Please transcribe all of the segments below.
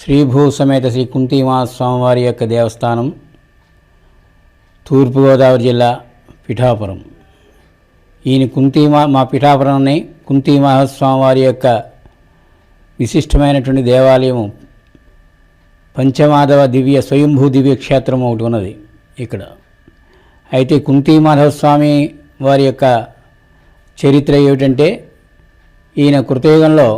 శ్రీభూ సమేత శ్రీ కుంతీమా స్వామివారి యొక్క దేవస్థానం తూర్పుగోదావరి జిల్లా పిఠాపురం. ఈయన కుంతీమా మా పిఠాపురంని కుంతీమహాస్వామివారి యొక్క విశిష్టమైనటువంటి దేవాలయము పంచమాధవ దివ్య స్వయంభూ దివ్య క్షేత్రం ఒకటి ఉన్నది ఇక్కడ. అయితే కుంతీమాధవస్వామి వారి యొక్క చరిత్ర ఏమిటంటే ఈయన కృతయుగంలో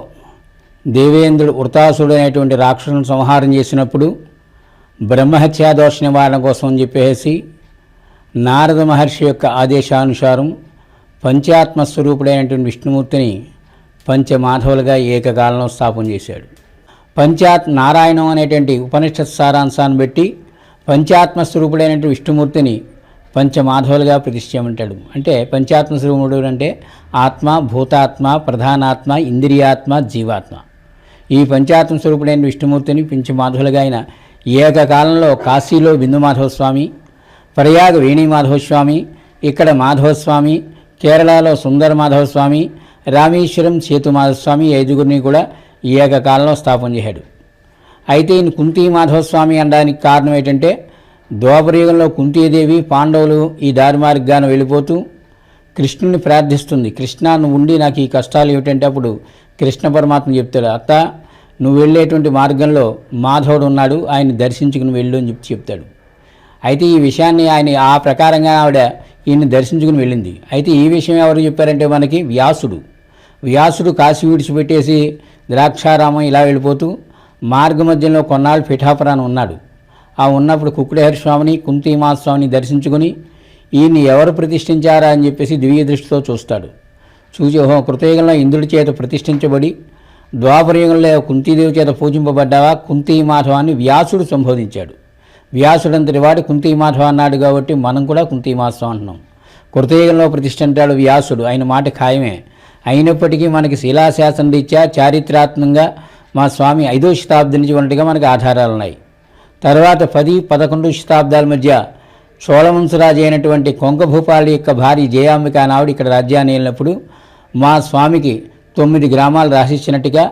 దేవేంద్రుడు వృతాసుడు అనేటువంటి రాక్షసులను సంహారం చేసినప్పుడు బ్రహ్మహత్యా దోష నివారణ కోసం అని చెప్పేసి నారద మహర్షి యొక్క ఆదేశానుసారం పంచాత్మ స్వరూపుడైనటువంటి విష్ణుమూర్తిని పంచమాధవులుగా ఏకకాలంలో స్థాపన చేశాడు. పంచాత్ నారాయణం అనేటువంటి ఉపనిషత్ సారాంశాన్ని బట్టి పంచాత్మ స్వరూపుడైనటువంటి విష్ణుమూర్తిని పంచమాధవులుగా ప్రతిష్ఠమంటాడు అంటే పంచాత్మ స్వరూపుడు అంటే ఆత్మ భూతాత్మ ప్రధానాత్మ ఇంద్రియాత్మ జీవాత్మ. ఈ పంచాత్మ స్వరూపుడైన విష్ణుమూర్తిని పంచమాధవులుగా ఆయన ఏకకాలంలో కాశీలో బిందు మాధవస్వామి ప్రయాగ వేణి మాధవస్వామి ఇక్కడ మాధవస్వామి కేరళలో సుందర మాధవ స్వామి రామేశ్వరం సేతు మాధవస్వామి ఈ ఐదుగురిని కూడా ఏకకాలంలో స్థాపన చేశాడు. అయితే ఈయన కుంతీ మాధవస్వామి అనడానికి కారణం ఏంటంటే ద్వాపరయుగంలో కుంతీదేవి పాండవులు ఈ దారి మార్గాన వెళ్ళిపోతూ కృష్ణుని ప్రార్థిస్తుంది. కృష్ణ నువ్వు ఉండి నాకు ఈ కష్టాలు ఏమిటంటే అప్పుడు కృష్ణ పరమాత్మ చెప్తాడు అత్త నువ్వు వెళ్ళేటువంటి మార్గంలో మాధవుడు ఉన్నాడు ఆయన దర్శించుకుని వెళ్ళు అని చెప్పి చెప్తాడు. అయితే ఈ విషయాన్ని ఆయన ఆ ప్రకారంగా ఆవిడ ఈయన్ని దర్శించుకుని వెళ్ళింది. అయితే ఈ విషయం ఎవరు చెప్పారంటే మనకి వ్యాసుడు. వ్యాసుడు కాశీ విడిచిపెట్టేసి ద్రాక్షారామం ఇలా వెళ్ళిపోతూ మార్గ మధ్యంలో కొన్నాళ్ళు పిఠాపురాన్ని ఉన్నాడు. ఆ ఉన్నప్పుడు కుక్కుడేహరి స్వామిని కుంతీమా స్వామిని దర్శించుకుని ఈయన్ని ఎవరు ప్రతిష్ఠించారా అని చెప్పేసి దివ్య దృష్టితో చూస్తాడు. చూసి ఓహో కృతయుగంలో ఇంద్రుడి చేత ప్రతిష్ఠించబడి ద్వాపరయుగంలో కుంతీదేవి చేత పూజింపబడ్డావా? కుంతీ మాధవాన్ని వ్యాసుడు సంబోధించాడు. వ్యాసుడంతటి వాడు కుంతీ మాధవ అన్నాడు కాబట్టి మనం కూడా కుంతీ మాసం అంటున్నాం. కృతయుగంలో ప్రతిష్ఠ అంటాడు వ్యాసుడు. ఆయన మాట ఖాయమే. అయినప్పటికీ మనకి శిలాశాసన రీత్యా చారిత్రాత్మకంగా మా స్వామి ఐదో శతాబ్ది నుంచి ఉన్నట్టుగా మనకి ఆధారాలు ఉన్నాయి. తర్వాత పది పదకొండు శతాబ్దాల మధ్య చోళవంశరాజు అయినటువంటి కొంకభూపాలి యొక్క భార్య జయాంబిక నావుడు ఇక్కడ రాజ్యాన్ని వెళ్ళినప్పుడు మా స్వామికి తొమ్మిది గ్రామాలు రాసిచ్చినట్టుగా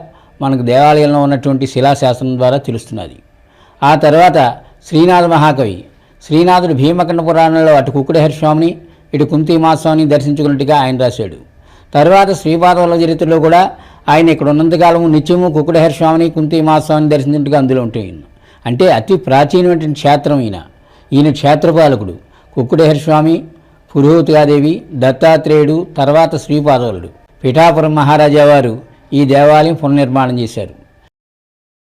మనకు దేవాలయంలో ఉన్నటువంటి శిలాశాసనం ద్వారా తెలుస్తున్నది. ఆ తర్వాత శ్రీనాథ మహాకవి శ్రీనాథుడు భీమకండ పురాణంలో అటు కుక్కుడహరి స్వామిని ఇటు కుంతిమాస్వామిని దర్శించుకున్నట్టుగా ఆయన రాశాడు. తర్వాత శ్రీపాదవుల చరిత్రలో కూడా ఆయన ఇక్కడ ఉన్నంతకాలము నిత్యము కుక్కుడహరి స్వామిని కుంతీమాస్వామిని దర్శించినట్టుగా అందులో ఉంటాయి అంటే అతి ప్రాచీనమైన క్షేత్రం ఈయన. ఈయన క్షేత్రపాలకుడు కుక్కుడహరి స్వామి పురోహితుగాదేవి దత్తాత్రేయుడు తర్వాత శ్రీపాదవులుడు పిఠాపురం మహారాజా వారు ఈ దేవాలయం పునర్నిర్మాణం చేశారు.